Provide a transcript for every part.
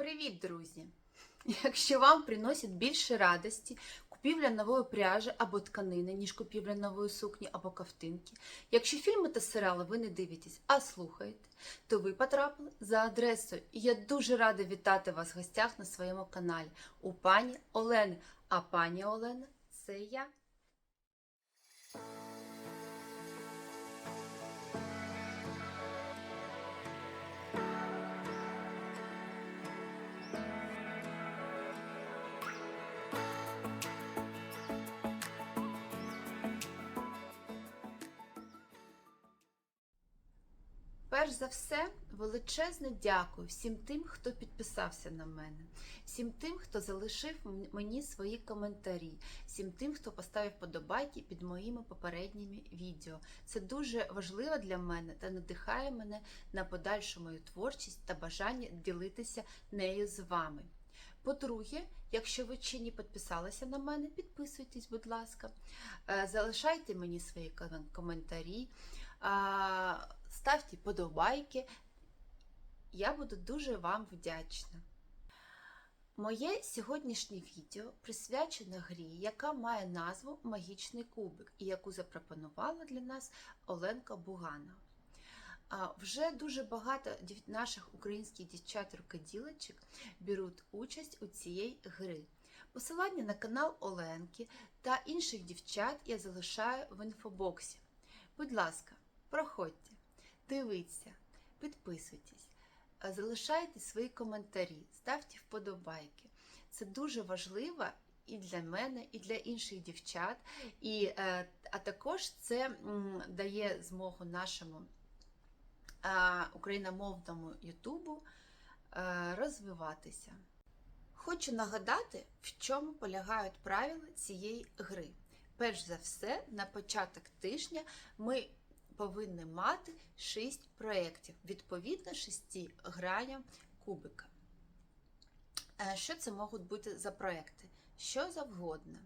Привіт, друзі! Якщо вам приносить більше радості купівля нової пряжі або тканини, ніж купівля нової сукні або ковтинки, якщо фільми та серіали ви не дивитесь, а слухаєте, то ви потрапили за адресою. І я дуже рада вітати вас в гостях на своєму каналі у пані Олени. А пані Олена це я. Перш за все, величезне дякую всім тим, хто підписався на мене, всім тим, хто залишив мені свої коментарі, всім тим, хто поставив подобайки під моїми попередніми відео. Це дуже важливо для мене та надихає мене на подальшу мою творчість та бажання ділитися нею з вами. По-друге, якщо ви ще не підписалися на мене, підписуйтесь, будь ласка, Е, залишайте мені свої коментарі. Ставте подобайки. Я буду дуже вам вдячна. Моє сьогоднішнє відео присвячено грі, яка має назву Магічний кубик, і яку запропонувала для нас Оленка Буганова. А, Вже дуже багато наших українських дівчат-рукоділочок беруть участь у цієї гри. Посилання на канал Оленки та інших дівчат я залишаю в інфобоксі. Будь ласка, проходьте, дивіться, підписуйтесь, залишайте свої коментарі, ставте вподобайки. Це дуже важливо і для мене, і для інших дівчат. І, е, а також це дає змогу нашому україномовному Ютубу е, розвиватися. Хочу нагадати, в чому полягають правила цієї гри. Перш за все, на початок тижня ми повинні мати 6 проєктів, відповідно 6 граням кубика. Е, Що це можуть бути за проекти? Що завгодно.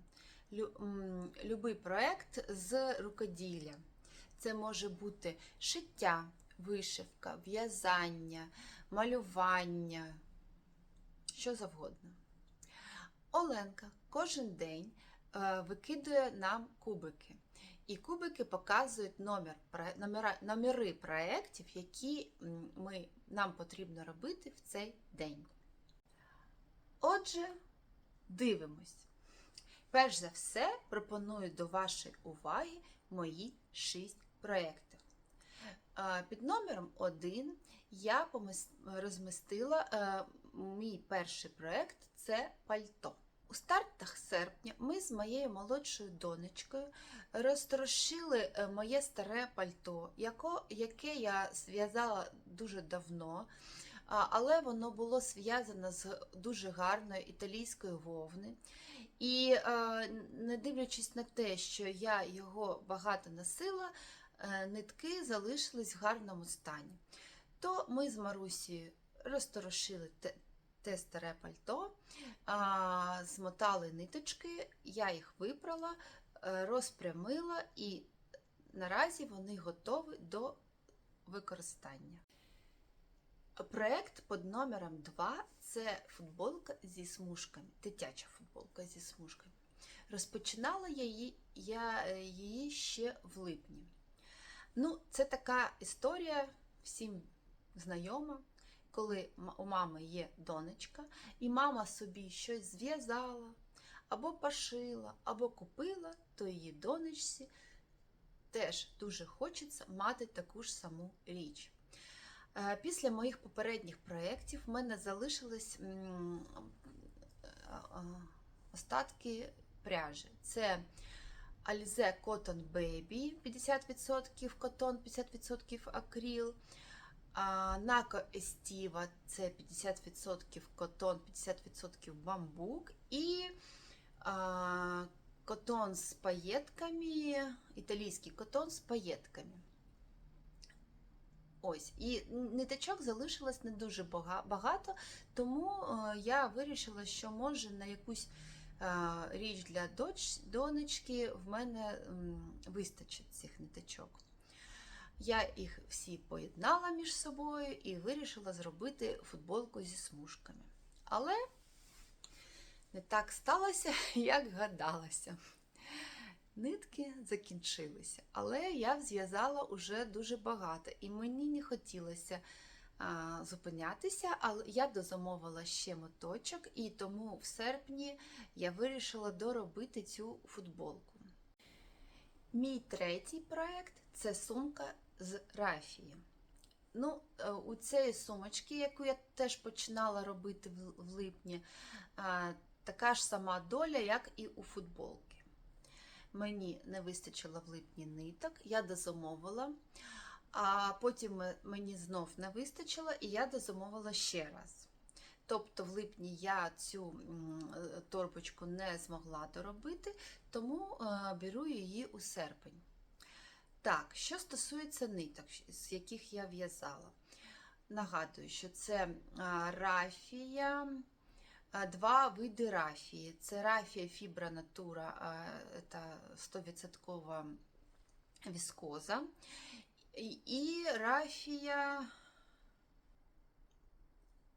Любий проєкт з рукоділля. Це може бути шиття, вишивка, в'язання, малювання, що завгодно. Оленка кожен день е, викидує нам кубики. І кубики показують номер, номера, номери проєктів, які ми, нам потрібно робити в цей день. Отже, дивимось. Перш за все, пропоную до вашої уваги мої шість проєктів. Під номером 1 я розмістила е, мій перший проєкт це пальто. У стартах серпня ми з моєю молодшою донечкою розтрошили е, моє старе пальто, яке я зв'язала дуже давно, але воно було зв'язано з дуже гарної італійської вовни. І е, не дивлячись на те, що я його багато носила, е, нитки залишились в гарному стані. То ми з Марусією розторошили те, старе пальто, змотали ниточки, я їх випрала, е, розпрямила і наразі вони готові до використання. Проект під номером 2 це футболка зі смужками, дитяча футболка зі смужками. Розпочинала я її, я е, її ще в липні. Ну, це така історія всім знайома, коли у мами є донечка, і мама собі щось зв'язала, або пошила, або купила, то її донечці теж дуже хочеться мати таку ж саму річ. Е, Після моїх попередніх проєктів в мене залишились е, е, остатки пряжі. Це Alize Cotton Baby 50% котон, 50% акріл. Нако Estiva це 50% котон, 50% бамбук. І а, котон з паєтками, італійський котон з паєтками. Ось, і ниточок залишилось не дуже багато, тому е, я вирішила, що може на якусь е, річ для донечки в мене вистачить цих ниточок. Я їх всі поєднала між собою і вирішила зробити футболку зі смужками. Але не так сталося, як гадалося. Нитки закінчилися, але я зв'язала уже дуже багато, і мені не хотілося а, зупинятися, але я дозамовила ще моточок, і тому в серпні я вирішила доробити цю футболку. Мій третій проект це сумка з рафії. Ну, е, у цієї сумочки, яку я теж починала робити в- липні, така ж сама доля, як і у футболки. Мені не вистачило в липні ниток, я дозамовила, а потім е, мені знов не вистачило, і я дозамовила ще раз. Тобто в липні я цю е, торбочку не змогла доробити, тому е, беру її у серпень. Так, що стосується ниток, з яких я в'язала. Нагадую, що це рафія, два види рафії. Це рафія фібра натура, а, це 100% віскоза. І, рафія,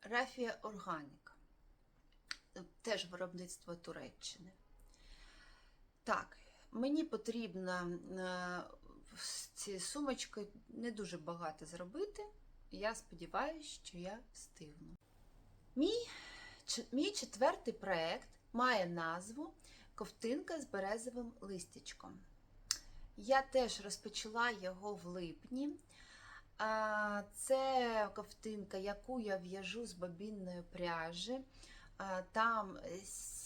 рафія органіка. Теж виробництво Туреччини. Так, мені потрібно е, з цією сумочкою не дуже багато зробити. Я сподіваюся, що я встигну. Мій, мій четвертий проект має назву Ковтинка з березовим листячком. Я теж розпочала його в липні. Це ковтинка, яку я в'яжу з бобінної пряжі. Там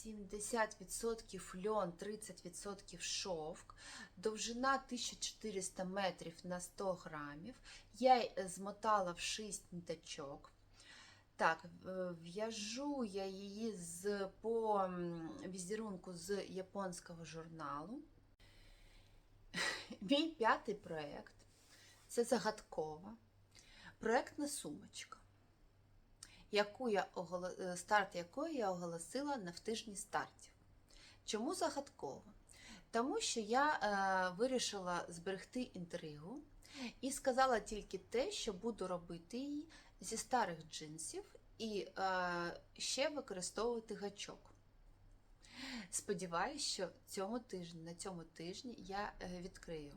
70% льон, 30% шовк, довжина 1400 метрів на 100 грамів. Я й змотала в 6 ниточок. Так, в'яжу я її з, по візерунку з японського журналу. Мій п'ятий проєкт це загадкова проєктна сумочка, яку я оголо- е, старт якої я оголосила на в тижні стартів. Чому загадкова? Тому що я е, вирішила зберегти інтригу і сказала тільки те, що буду робити її зі старих джинсів і е, ще використовувати гачок. Сподіваюсь, що цьому тижні, на цьому тижні я е, відкрию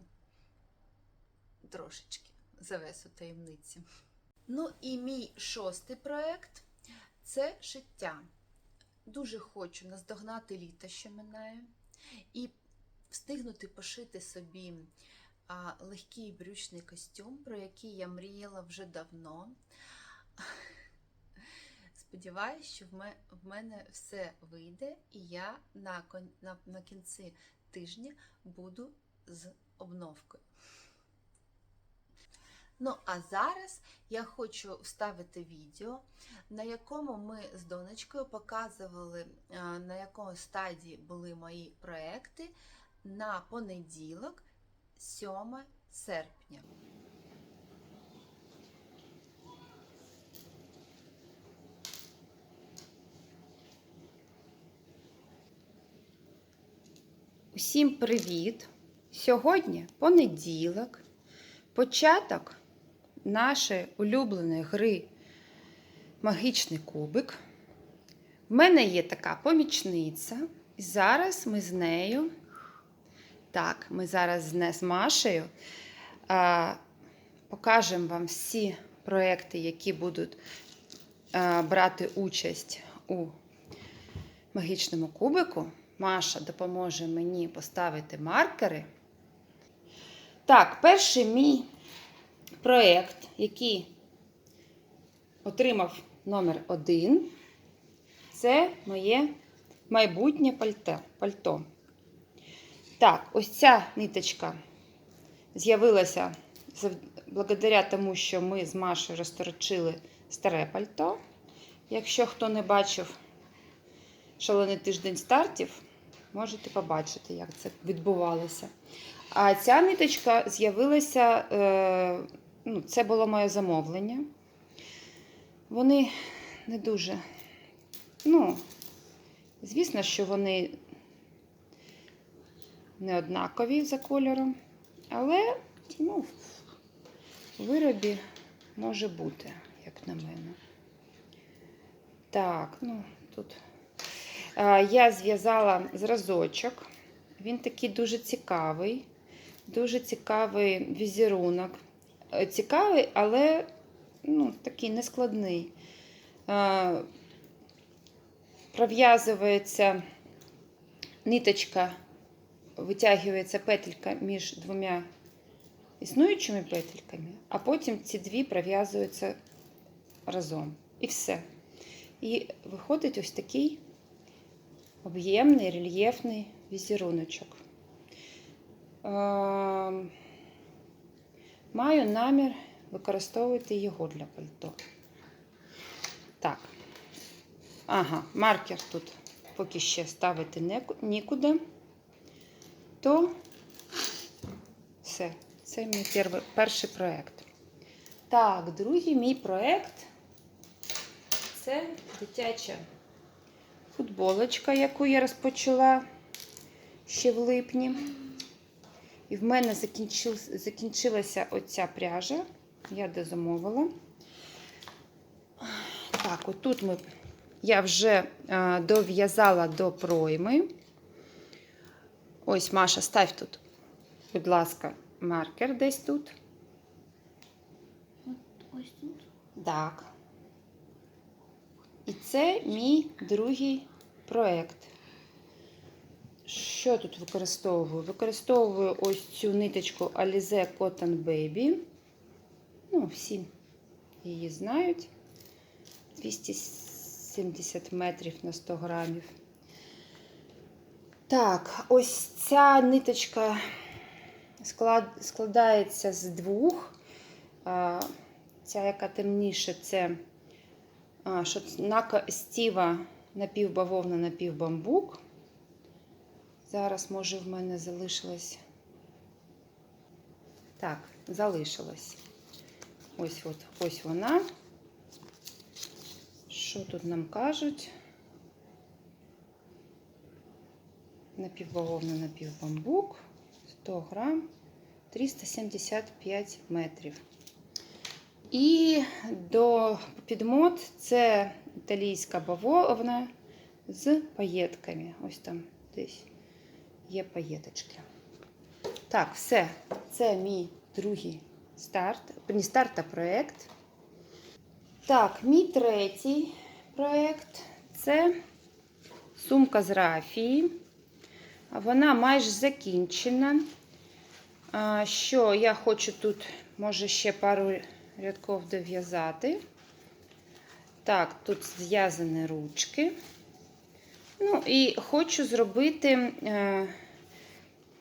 трошечки завесу таємниці. Ну і мій шостий проєкт це шиття. Дуже хочу наздогнати літо, що минає, і встигнути пошити собі легкий брючний костюм, про який я мріяла вже давно. Сподіваюсь, що в ме- в мене все вийде, і я на кінці тижня буду з обновкою. Ну, а зараз я хочу вставити відео, на якому ми з донечкою показували, е, на якому стадії були мої проекти на понеділок, 7 серпня. Усім привіт! Сьогодні понеділок, початок нашої улюбленої гри Магічний кубик. В мене є така помічниця, і зараз ми з нею, так, ми зараз з Машею а, покажемо вам всі проекти, які будуть а, брати участь у магічному кубику. Маша допоможе мені поставити маркери. Так, перший мій проєкт, який отримав номер один, це моє майбутнє пальто. Так, ось ця ниточка з'явилася благодаря тому, що ми з Машею розторочили старе пальто. Якщо хто не бачив шалений тиждень стартів, можете побачити, як це відбувалося. А ця ниточка з'явилася, е, ну, це було моє замовлення. Вони не дуже, ну, звісно, що вони не однакові за кольором, але ну, в виробі може бути, як на мене. Так, ну тут я зв'язала зразочок. Він такий дуже цікавий, дуже цікавий візерунок. Е, Цікавий, але ну, такий нескладний. Е, Пров'язується ниточка, витягується петелька між двома існуючими петельками, а потім ці дві пров'язуються разом. І все. І виходить ось такий об'ємний рельєфний візеруночок. Маю намір використовувати його для пальто. Так. Ага, маркер тут поки ще ставити нікуди. То все, це мій перший, перший проєкт. Так, другий мій проєкт це дитяча футболочка, яку я розпочала ще в липні. І в мене закінчил, закінчилася оця пряжа. Я дозамовила. Так, отут ми, я вже а, дов'язала до пройми. Ось, Маша, став тут, будь ласка, маркер десь тут. Ось тут. Так. І це мій другий проєкт. Що я тут використовую? Використовую ось цю ниточку Alize Cotton Baby. Ну, всі її знають. 270 метрів на 100 грамів. Так, ось ця ниточка склад, складається з двох. А, Ця, яка темніше, це а, нака стіва напівбавовна, напівбамбук. Зараз, може, в мене залишилось. Так, залишилось. Ось от, ось вона. Що тут нам кажуть? Напівбавовна, напівбамбук. 100 грам, 375 метрів. І до підмот це італійська бавовна з паєтками. Ось там десь є паєточки. Так, все. Це мій другий старт. Не старт, а проєкт. Так, мій третій проєкт це сумка з рафії. Вона майже закінчена. Що я хочу тут, може, ще пару рядків дов'язати. Так, тут зв'язані ручки. Ну, і хочу зробити, е,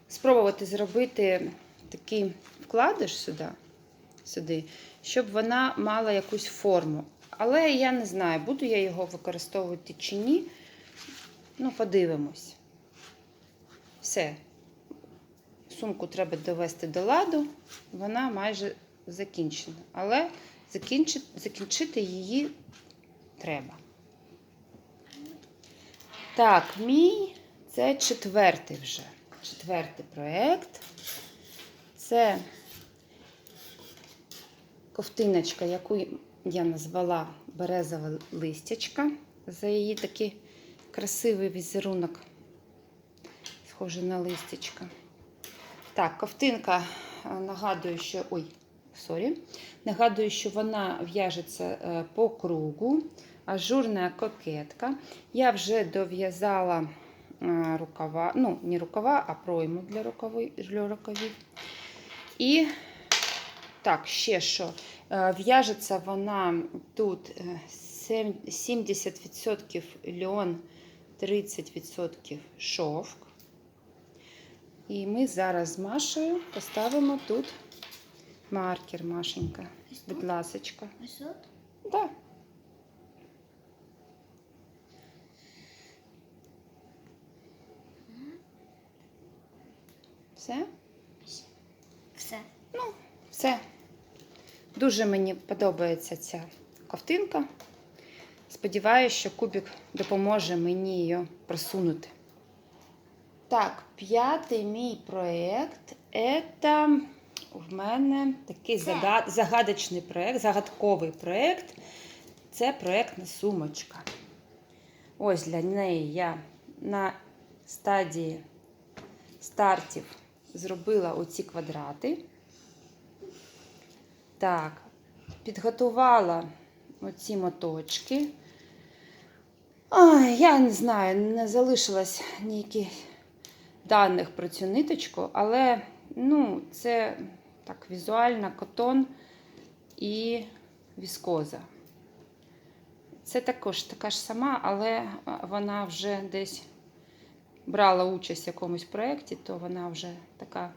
спробувати зробити такий вкладиш сюди, сюди, щоб вона мала якусь форму. Але я не знаю, буду я його використовувати чи ні. Ну, подивимось. Все. Сумку треба довести до ладу, вона майже закінчена. Але закінчити, закінчити її треба. Так, мій це четвертий вже. Четвертий проєкт. Це ковтиночка, яку я назвала березова листячка. За її такий красивий візерунок, схожий на листячка. Так, ковтинка е, нагадую, що. Ой, сорі. Нагадую, що вона в'яжеться е, по кругу. Ажурна кокетка. Я вже дов'язала е, рукава, ну, не рукава, а пройму для рукавів. І так, ще що. Е, В'яжеться вона тут е, 70% льон, 30% шовк. І ми зараз з Машею поставимо тут маркер, Машенька. Будь ласочка. Ось тут. Да. Все? Все. Ну, Все. Дуже мені подобається ця ковтинка. Сподіваюся, що кубик допоможе мені її просунути. Так, п'ятий мій проєкт це в мене такий Це. загад- загадочний проєкт, загадковий проєкт. Це проєктна сумочка. ось для неї я на стадії стартів зробила оці квадрати. Так, підготувала оці моточки. Ой, я не знаю, не залишилось ніяких даних про цю ниточку, але ну, це так візуально котон і віскоза. Це також така ж сама, але вона вже десь брала участь в якомусь проєкті, то вона вже така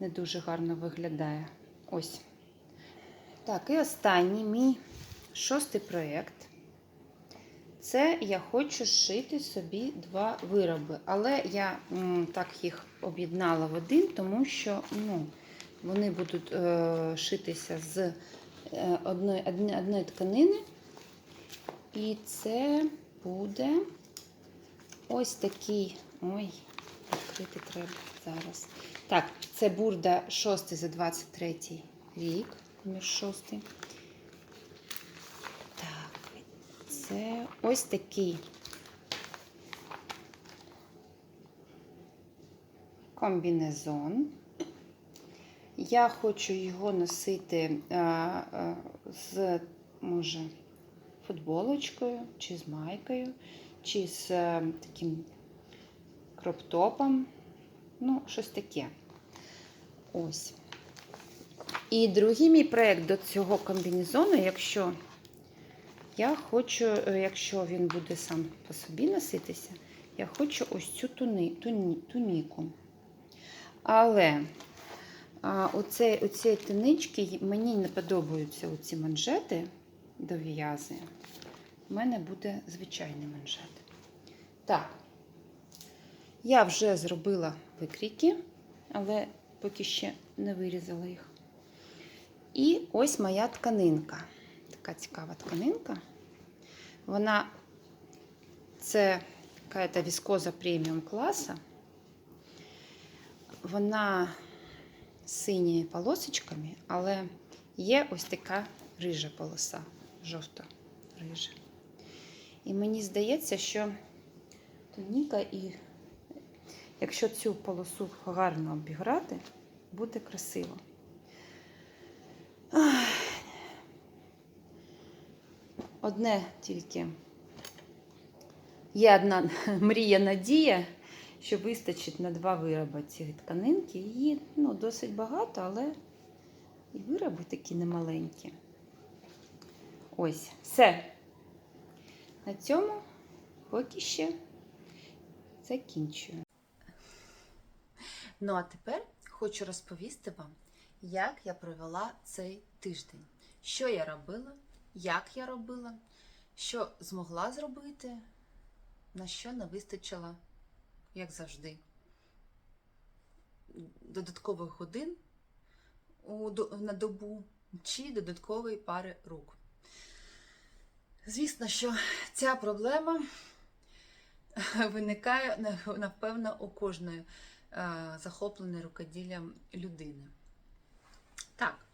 не дуже гарно виглядає. Ось. Так, і останній мій шостий проєкт. Це я хочу зшити собі два вироби. Але я м, так їх об'єднала в один, тому що ну, вони будуть е, шитися з е, одної, одної тканини. І це буде ось такий. Ой, відкрити треба зараз. Так, це бурда 6 за 23 рік. Номер 6. Так, це ось такий комбінезон. Я хочу його носити а, а, з, може, футболочкою, чи з майкою, чи з е, таким кроптопом. Ну, щось таке. Ось. І другий мій проєкт до цього комбінезону, якщо я хочу, е, якщо він буде сам по собі носитися, я хочу ось цю туни, туні, туніку. Але а, оце, оці тунички мені не подобаються оці манжети до У мене буде звичайний манжет. Так, я вже зробила викрійки, але поки ще не вирізала їх. І ось моя тканинка. Така цікава тканинка. Вона це якась віскоза преміум класа. Вона з синіми полосочками, але є ось така рижа полоса, жовто-рижа. І мені здається, що тоніка і якщо цю полосу гарно обіграти, буде красиво. Одне тільки є одна мрія надія, що вистачить на два вироби цієї тканинки. Її ну, досить багато, але і вироби такі немаленькі. Ось, все. На цьому поки ще закінчую. Ну а тепер хочу розповісти вам, як я провела цей тиждень. Що я робила, як я робила, що змогла зробити, на що не вистачило, як завжди, додаткових годин на добу чи додаткової пари рук. Звісно, що ця проблема виникає напевно у кожної е, захопленої рукоділлям людини. Так,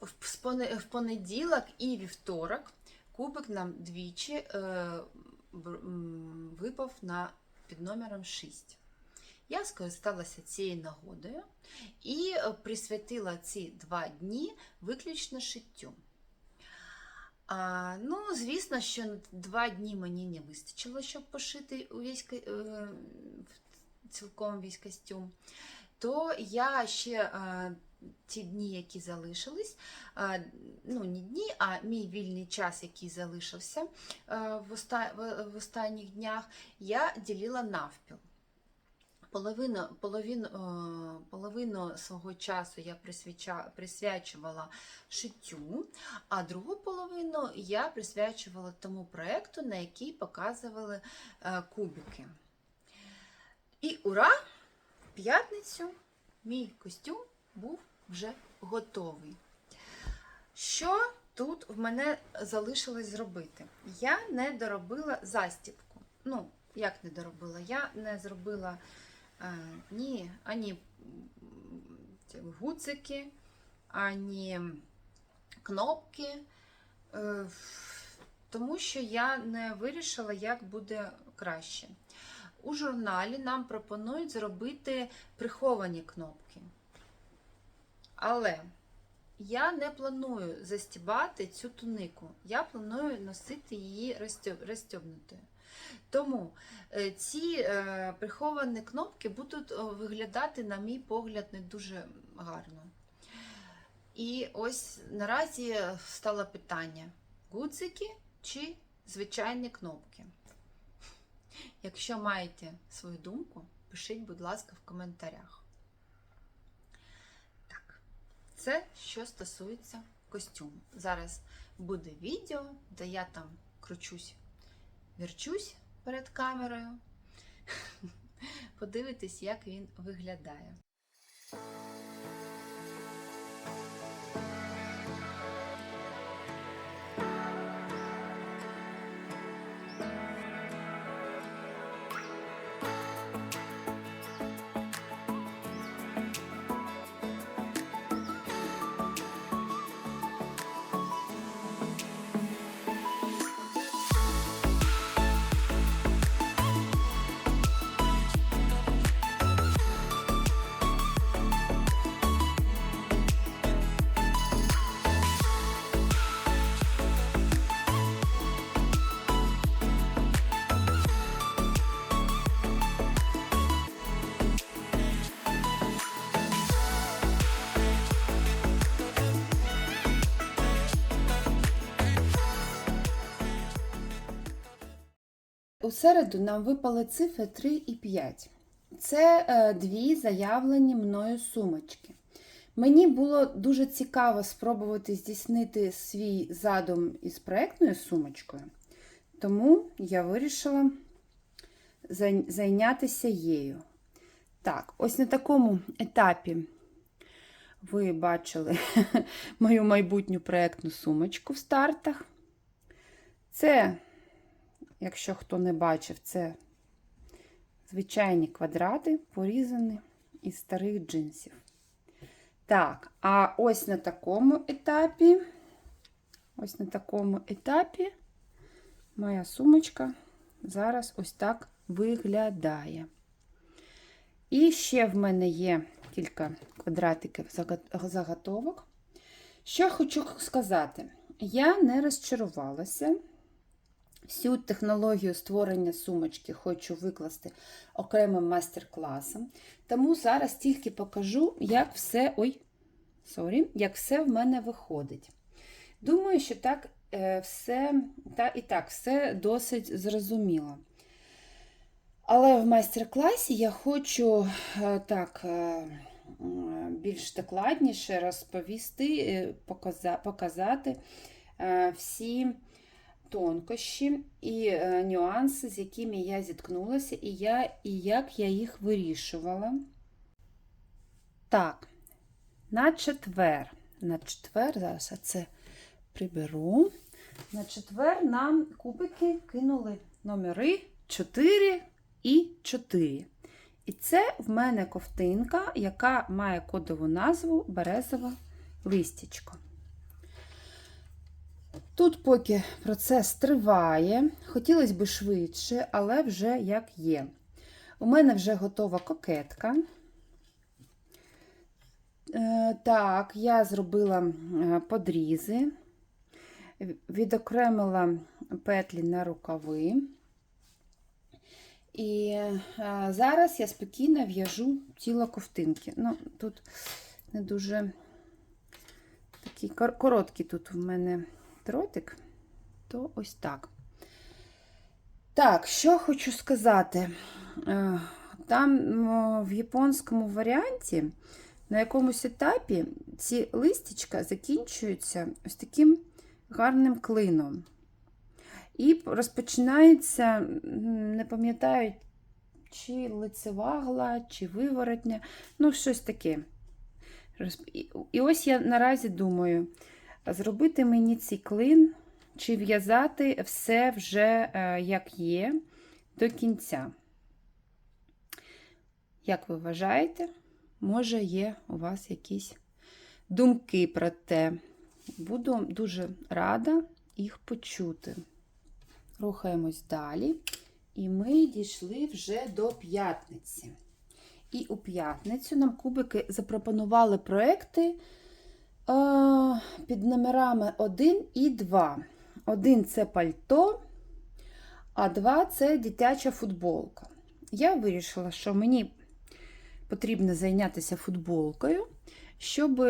в понеділок і вівторок кубик нам двічі е, випав на, під номером 6. Я скористалася цією нагодою і е, присвятила ці два дні виключно шиттю. А, ну, звісно, що два дні мені не вистачило, щоб пошити увесь е, цілком весь костюм. То я ще е, ті дні, які залишились, е, ну не дні, а мій вільний час, який залишився е, в, оста- в, останніх днях, я ділила навпіл. Половину, половину, е, половину свого часу я присвячувала шиттю, а другу половину я присвячувала тому проєкту, на який показували е, кубики. І ура! В п'ятницю мій костюм був вже готовий. Що тут в мене залишилось зробити? Я не доробила застібку. Ну, як не доробила? Я не зробила ні, ані гуцики, ані кнопки. Е, тому що я не вирішила, як буде краще. У журналі нам пропонують зробити приховані кнопки. Але я не планую застібати цю тунику. Я планую носити її розтьоб- Тому е, ці е, приховані кнопки будуть виглядати, на мій погляд, не дуже гарно. І ось наразі стало питання: гудзики чи звичайні кнопки? Якщо маєте свою думку, пишіть, будь ласка, в коментарях. Це що стосується костюму. Зараз буде відео, де я там кручусь, вірчусь перед камерою. Подивитись, як він виглядає. У середу нам випали цифри 3 і 5. Це е, дві заявлені мною сумочки. Мені було дуже цікаво спробувати здійснити свій задум із проєктною сумочкою, тому я вирішила зайнятися її. Так, ось на такому етапі ви бачили мою майбутню проєктну сумочку в стартах. Це Якщо хто не бачив, це звичайні квадрати, порізані із старих джинсів. Так, а ось на такому етапі, ось на такому етапі моя сумочка зараз ось так виглядає. І ще в мене є кілька квадратиків заготовок. Що хочу сказати, я не розчарувалася. Всю технологію створення сумочки хочу викласти окремим майстер-класом. Тому зараз тільки покажу, як все, ой, sorry, як все в мене виходить. Думаю, що так е, все, та, і так, все досить зрозуміло. Але в майстер-класі я хочу е, так, е, більш докладніше розповісти, показа- показати всі тонкощі і е, нюанси, з якими я зіткнулася, і, я, і як я їх вирішувала. Так, на четвер. На четвер, зараз я це приберу. На четвер нам кубики кинули номери 4 і 4. І це в мене ковтинка, яка має кодову назву березове листячко. Тут поки процес триває, хотілося б швидше, але вже як є. У мене вже готова кокетка. Е, Так, я зробила е, подрізи, відокремила петлі на рукави. І е, зараз я спокійно в'яжу тіло ковтинки. Ну, тут не дуже такий кор- короткий тут в мене дротик, то ось так. Так, що хочу сказати. Е, Там в японському варіанті на якомусь етапі ці листячка закінчуються ось таким гарним клином. І розпочинається, не пам'ятаю, чи лицева гладь, чи виворотня, ну, щось таке. І ось я наразі думаю, зробити мені цей чи в'язати все вже е, як є до кінця. Як ви вважаєте, може є у вас якісь думки про те? Буду дуже рада їх почути. рухаємось далі. І ми дійшли вже до п'ятниці. І у п'ятницю нам кубики запропонували проекти під номерами 1 і 2. Один це пальто, а два це дитяча футболка. Я вирішила, що мені потрібно зайнятися футболкою, щоб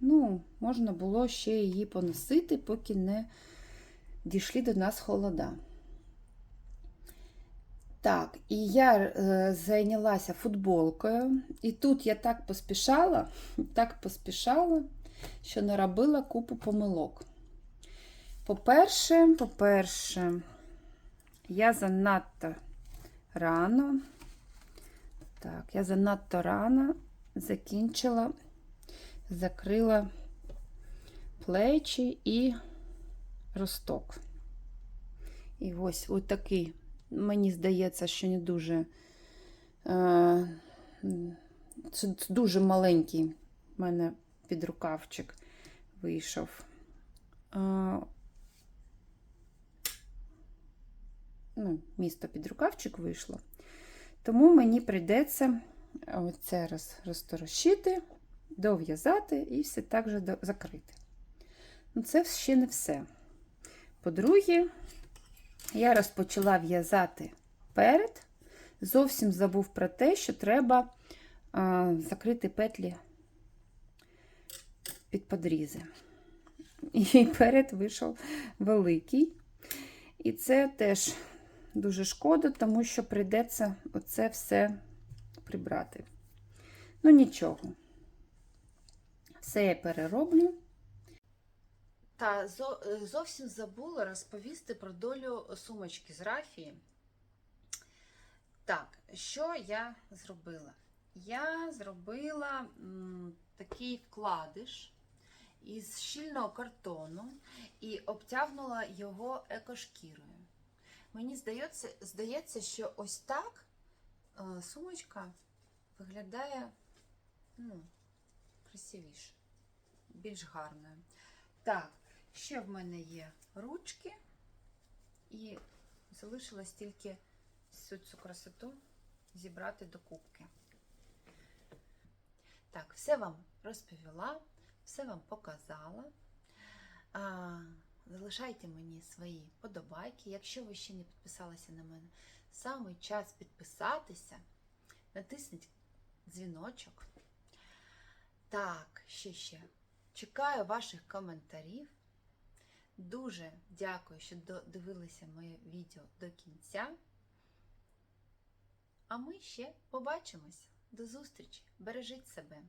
ну, можна було ще її поносити, поки не дійшли до нас холода. Так, і я е, зайнялася футболкою, і тут я так поспішала, так поспішала, що наробила купу помилок. По-перше, по-перше, я занадто рано, так, я занадто рано закінчила, закрила плечі і росток. І ось ось такий, мені здається, що не дуже, е, це дуже маленький в мене підрукавчик вийшов. Е, ну, місто під рукавчик вийшло. Тому мені прийдеться оце роз, розторощити, дов'язати і все так же закрити. Ну, це ще не все. По-друге, я розпочала в'язати перед, зовсім забув про те, що треба а, закрити петлі під подрізи. І перед вийшов великий. І це теж дуже шкода, тому що прийдеться оце все прибрати. Ну, нічого. Все я перероблю. Та е, зовсім забула розповісти про долю сумочки з рафії. Так, що я зробила? Я зробила м, такий вкладиш із щільного картону і обтягнула його екошкірою. Мені здається, здається, що ось так е, сумочка виглядає ну, красивіше, більш гарною. Так, ще в мене є ручки, і залишилось тільки всю цю красоту зібрати до кубки. Так, все вам розповіла, все вам показала. А, залишайте мені свої подобайки. Якщо ви ще не підписалися на мене, саме час підписатися, натисніть дзвіночок. Так, ще ще. Чекаю ваших коментарів. Дуже дякую, що дивилися моє відео до кінця. А ми ще побачимось. До зустрічі! Бережіть себе!